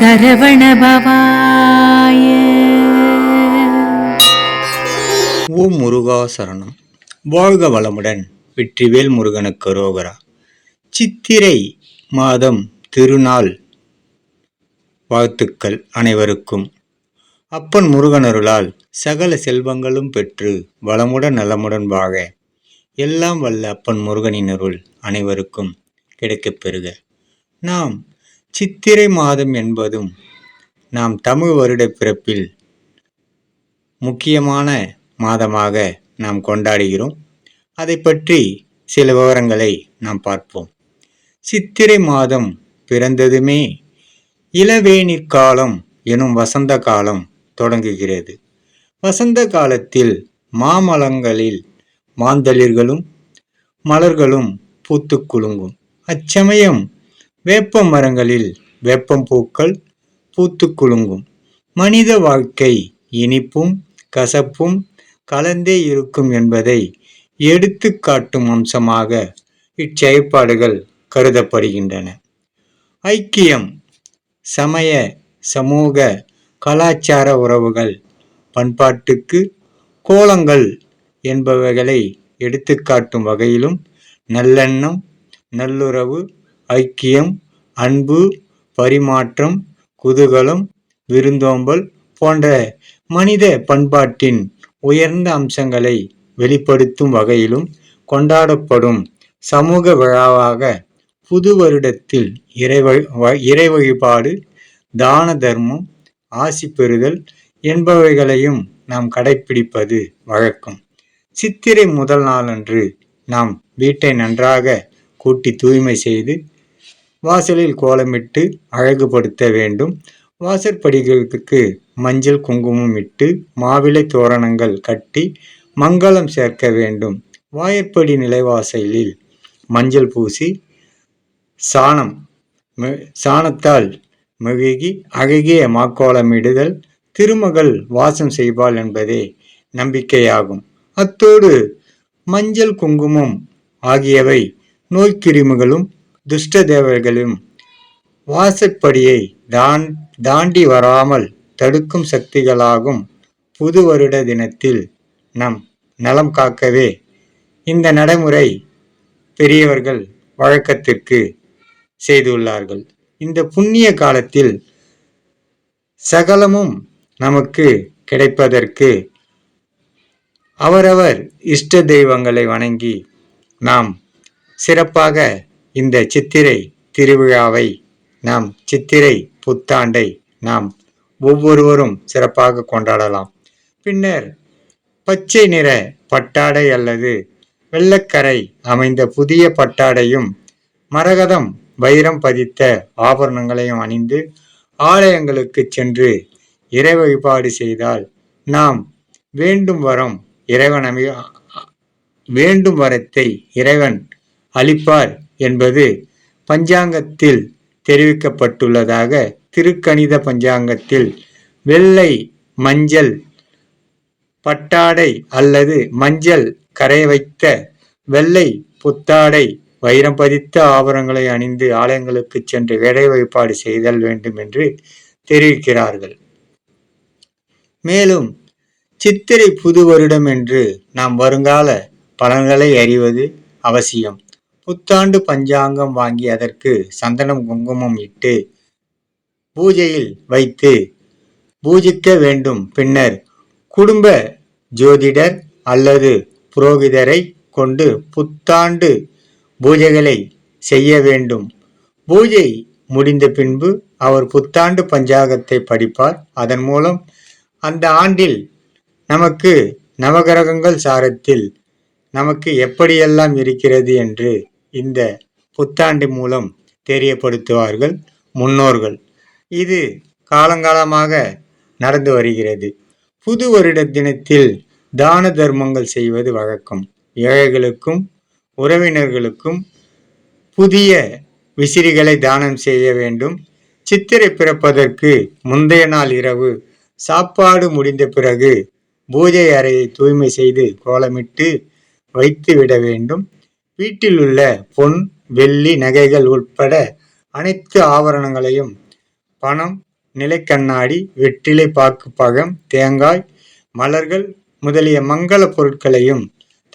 சரவணபவாய ஓம் முருகா சரணம். வாழ்க வளமுடன் வெற்றிவேல் முருகனுக்கு ரோகரா. சித்திரை மாதம் திருநாள். வாழ்த்துக்கள் அனைவருக்கும். அப்பன் முருகனருளால் சகல செல்வங்களும் பெற்று வளமுடன் நலமுடன் வாழ எல்லாம் வல்ல அப்பன் முருகனின் அருள் அனைவருக்கும் கிடைக்கப் பெறுக. நாம் சித்திரை மாதம் என்பதும் நாம் தமிழ் வருட பிறப்பில் முக்கியமான மாதமாக நாம் கொண்டாடுகிறோம். அதை பற்றி சில விவரங்களை நாம் பார்ப்போம். சித்திரை மாதம் பிறந்ததுமே இளவேனிற் காலம் எனும் வசந்த காலம் தொடங்குகிறது. வசந்த காலத்தில் மாமலங்களில் மாந்தளிர்களும் மலர்களும் பூத்து குலுங்கும். அச்சமயம் வேப்ப மரங்களில் வேப்பம் பூக்கள் பூத்து குலுங்கும். மனித வாழ்க்கை இனிப்பும் கசப்பும் கலந்தே இருக்கும் என்பதை எடுத்து காட்டும் அம்சமாக இச்செயற்பாடுகள் கருதப்படுகின்றன. ஐக்கியம் சமய சமூக கலாச்சார உறவுகள் பண்பாட்டுக்கு கோலங்கள் என்பவைகளை எடுத்துக்காட்டும் வகையிலும் நல்லெண்ணம் நல்லுறவு ஐக்கியம் அன்பு பரிமாற்றம் குதூகலம் விருந்தோம்பல் போன்ற மனித பண்பாட்டின் உயர்ந்த அம்சங்களை வெளிப்படுத்தும் வகையிலும் கொண்டாடப்படும் சமூக விழாவாக புது வருடத்தில் இறை வ- இறை வழிபாடு தான தர்மம் ஆசி பெறுதல் என்பவைகளையும் நாம் கடைப்பிடிப்பது வழக்கம். சித்திரை முதல் நாளன்று நாம் வீட்டை நன்றாக கூட்டி தூய்மை செய்து வாசலில் கோலமிட்டு அழகுபடுத்த வேண்டும். வாசற்படிகளுக்கு மஞ்சள் குங்குமம் இட்டு மாவிலை தோரணங்கள் கட்டி மங்களம் சேர்க்க வேண்டும். வாயற்படி நிலைவாசலில் மஞ்சள் பூசி சாணம் சாணத்தால் மெழுகி அழகிய மாக்கோலமிடுதல் திருமகள் வாசம் செய்வாள் என்பதே நம்பிக்கையாகும். அத்தோடு மஞ்சள் குங்குமம் ஆகியவை நோய்க்கிருமிகளும் துஷ்ட தேவர்களும் வாசற்படியை தான் தாண்டி வராமல் தடுக்கும் சக்திகளாகும் புது வருட தினத்தில் நம் நலம் காக்கவே. இந்த நடைமுறை பெரியவர்கள் வழக்கத்திற்கு செய்துள்ளார்கள். இந்த புண்ணிய காலத்தில் சகலமும் நமக்கு கிடைப்பதற்கு அவரவர் இஷ்ட தெய்வங்களை வணங்கி நாம் சிறப்பாக இந்த சித்திரை திருவிழாவை நாம் சித்திரை புத்தாண்டை நாம் ஒவ்வொருவரும் சிறப்பாக கொண்டாடலாம். பின்னர் பச்சை நிற பட்டாடை அல்லது வெள்ளக்கரை அமைந்த புதிய பட்டாடையும் மரகதம் வைரம் பதித்த ஆபரணங்களையும் அணிந்து ஆலயங்களுக்கு சென்று இறை வழிபாடு செய்தால் நாம் வேண்டும் வரம் இறைவன் வேண்டும் வரத்தை இறைவன் அளிப்பார். என்பது பஞ்சாங்கத்தில் தெரிவிக்கப்பட்டுள்ளதாக திருக்கணித பஞ்சாங்கத்தில் வெள்ளை மஞ்சள் பட்டாடை அல்லது மஞ்சள் கரை வைத்த வெள்ளை புத்தாடை வைரம் பதித்த ஆபரணங்களை அணிந்து ஆலயங்களுக்கு சென்று வேலை வழிபாடு செய்தல் வேண்டும் என்று தெரிவிக்கிறார்கள். மேலும் சித்திரை புது வருடம் என்று நாம் வருங்கால பலன்களை அறிவது அவசியம். புத்தாண்டு பஞ்சாங்கம் வாங்கி அதற்கு சந்தனம் குங்குமம் இட்டு பூஜையில் வைத்து பூஜிக்க வேண்டும். பின்னர் குடும்ப ஜோதிடர் அல்லது புரோகிதரை கொண்டு புத்தாண்டு பூஜைகளை செய்ய வேண்டும். பூஜை முடிந்த பின்பு அவர் புத்தாண்டு பஞ்சாங்கத்தை படிப்பார். அதன் மூலம் அந்த ஆண்டில் நமக்கு நவகிரகங்கள் சாரத்தில் நமக்கு எப்படியெல்லாம் இருக்கிறது என்று இந்த புத்தாண்டு மூலம் தெரியப்படுத்துவார்கள் முன்னோர்கள். இது காலங்காலமாக நடந்து வருகிறது. புது வருட தினத்தில் தான தர்மங்கள் செய்வது வழக்கம். ஏழைகளுக்கும் உறவினர்களுக்கும் புதிய விசிறிகளை தானம் செய்ய வேண்டும். சித்திரை பிறப்பதற்கு முந்தைய நாள் இரவு சாப்பாடு முடிந்த பிறகு பூஜை அறையை தூய்மை செய்து கோலமிட்டு வைத்து விட வேண்டும். வீட்டில் உள்ள பொன் வெள்ளி நகைகள் உட்பட அனைத்து ஆவரணங்களையும் பணம் நிலைக்கண்ணாடி வெற்றிலை பாக்கு பழம் தேங்காய் மலர்கள் முதலிய மங்கள பொருட்களையும்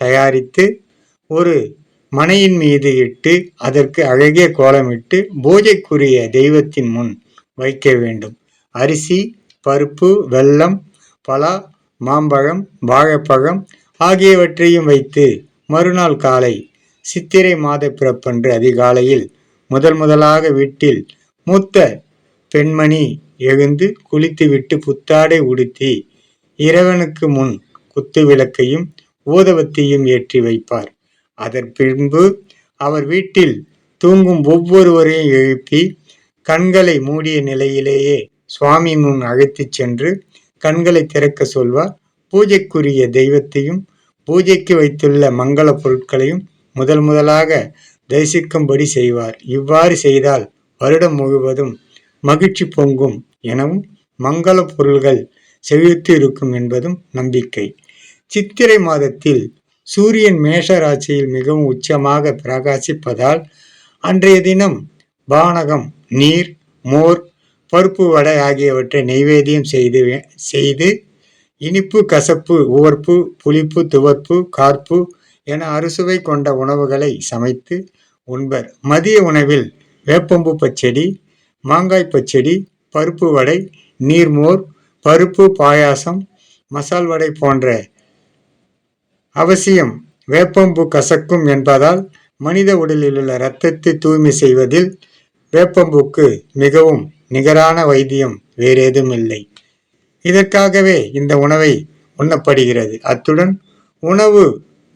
தயாரித்து ஒரு மனையின் மீது இட்டு அதற்கு அழகிய கோலமிட்டு பூஜைக்குரிய தெய்வத்தின் முன் வைக்க வேண்டும். அரிசி பருப்பு வெல்லம் பலா மாம்பழம் வாழைப்பழம் ஆகியவற்றையும் வைத்து மறுநாள் காலை சித்திரை மாத பிறப்பன்று அதிகாலையில் முதல் முதலாக வீட்டில் மூத்த பெண்மணி எழுந்து குளித்துவிட்டு புத்தாடை உடுத்தி இறைவனுக்கு முன் குத்து விளக்கையும் ஊதவத்தையும் ஏற்றி வைப்பார். அதன் பின்பு அவர் வீட்டில் தூங்கும் ஒவ்வொருவரையும் எழுப்பி கண்களை மூடிய நிலையிலேயே சுவாமி முன் அழைத்துச் சென்று கண்களை திறக்க சொல்வார். பூஜைக்குரிய தெய்வத்தையும் பூஜைக்கு வைத்துள்ள மங்கள பொருட்களையும் முதல் முதலாக தரிசிக்கும்படி செய்வார். இவ்வாறு செய்தால் வருடம் முழுவதும் மகிழ்ச்சி பொங்கும் எனவும் மங்கள பொருள்கள் செழித்து இருக்கும் என்பதும் நம்பிக்கை. சித்திரை மாதத்தில் சூரியன் மேஷ ராசியில் மிகவும் உச்சமாக பிரகாசிப்பதால் அன்றைய தினம் பானகம் நீர் மோர் பருப்பு வடை ஆகியவற்றை நெய்வேதியம் செய்து செய்து இனிப்பு கசப்பு உவர்ப்பு புளிப்பு துவர்ப்பு கார்ப்பு என அறுசுவை கொண்ட உணவுகளை சமைத்து உண்பர். மதிய உணவில் வேப்பம்பு பச்சடி மாங்காய் பச்சடி பருப்பு வடை நீர்மோர் பருப்பு பாயாசம் மசால் வடை போன்ற அவசியம் வேப்பம்பு கசக்கும் என்பதால் மனித உடலில் உள்ள இரத்தத்தை தூய்மை செய்வதில் வேப்பம்புக்கு மிகவும் நிகரான வைத்தியம். வேறேதும் இல்லை இதற்காகவே இந்த உணவை உண்ணப்படுகிறது. அத்துடன் உணவு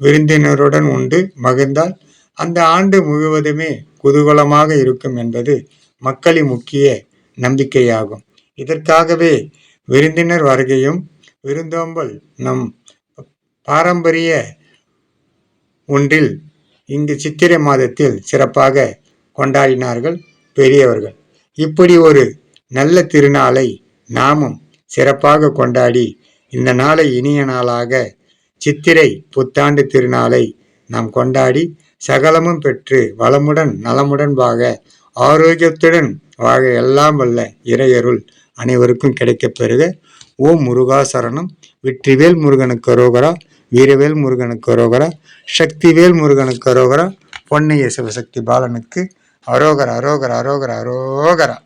விருந்தினருடன் உண்டு மகிழ்ந்தால் அந்த ஆண்டு முழுவதுமே குதூகலமாக இருக்கும் என்பது மக்களின் முக்கிய நம்பிக்கையாகும். இதற்காகவே விருந்தினர் வருகையும் விருந்தோம்பல் நம் பாரம்பரிய ஒன்றில் இங்கு சித்திரை மாதத்தில் சிறப்பாக கொண்டாடினார்கள் பெரியவர்கள். இப்படி ஒரு நல்ல திருநாளை நாமும் சிறப்பாக கொண்டாடி இந்த நாளை இனிய நாளாக சித்திரை புத்தாண்டு திருநாளை நாம் கொண்டாடி சகலமும் பெற்று வளமுடன் நலமுடன் வாக ஆரோக்கியத்துடன் வாக எல்லாம் வல்ல இறையருள் அனைவருக்கும் கிடைக்கப் பெறுக. ஓம் முருகா சரணம். வெற்றிவேல் முருகனுக்கு அரோகரா வீரவேல் முருகனுக்கு அரோகரா சக்திவேல் முருகனுக்கு அரோகரா பொன்னைய சிவசக்தி பாலனுக்கு அரோகர அரோகர அரோகர அரோகரா.